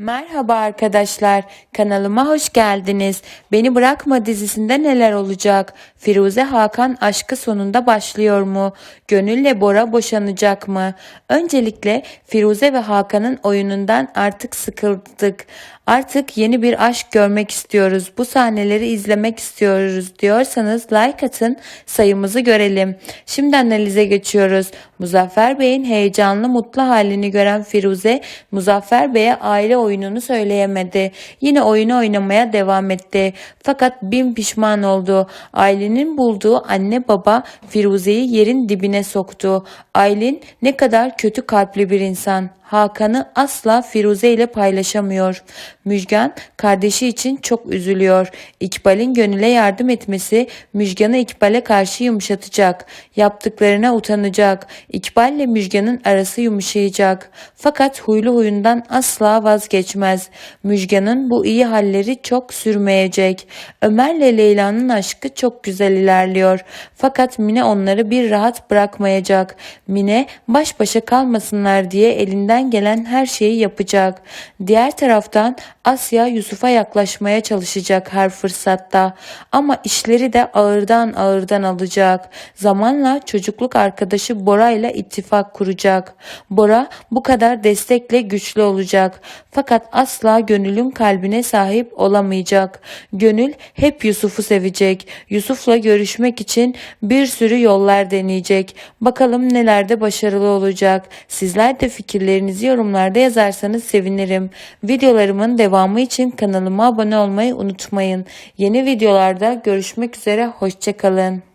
Merhaba arkadaşlar, kanalıma hoş geldiniz. Beni Bırakma dizisinde neler olacak? Firuze Hakan aşkı sonunda başlıyor mu? Gönül'le Bora boşanacak mı? Öncelikle Firuze ve Hakan'ın oyunundan artık sıkıldık. Artık yeni bir aşk görmek istiyoruz. Bu sahneleri izlemek istiyoruz diyorsanız like atın, sayımızı görelim. Şimdi analize geçiyoruz. Muzaffer Bey'in heyecanlı mutlu halini gören Firuze, Muzaffer Bey'e aile oyununu söyleyemedi. Yine oyunu oynamaya devam etti. Fakat bin pişman oldu. Ailenin bulduğu anne baba Firuze'yi yerin dibine soktu. Aylin ne kadar kötü kalpli bir insan. Hakan'ı asla Firuze ile paylaşamıyor. Müjgan kardeşi için çok üzülüyor. İkbal'in Gönül'e yardım etmesi Müjgan'ı İkbal'e karşı yumuşatacak. Yaptıklarına utanacak. İkbal ile Müjgan'ın arası yumuşayacak. Fakat huylu huyundan asla vazgeçmez. Müjgan'ın bu iyi halleri çok sürmeyecek. Ömer'le Leyla'nın aşkı çok güzel ilerliyor. Fakat Mine onları bir rahat bırakmayacak. Mine baş başa kalmasınlar diye elinden gelen her şeyi yapacak. Diğer taraftan Asya Yusuf'a yaklaşmaya çalışacak her fırsatta. Ama işleri de ağırdan ağırdan alacak. Zamanla çocukluk arkadaşı Bora ile ittifak kuracak. Bora bu kadar destekle güçlü olacak. Fakat asla Gönül'ün kalbine sahip olamayacak. Gönül hep Yusuf'u sevecek. Yusuf'la görüşmek için bir sürü yollar deneyecek. Bakalım nelerde başarılı olacak. Sizler de fikirlerinizi yorumlarda yazarsanız sevinirim. Videolarımın devamı için kanalıma abone olmayı unutmayın. Yeni videolarda görüşmek üzere. Hoşçakalın.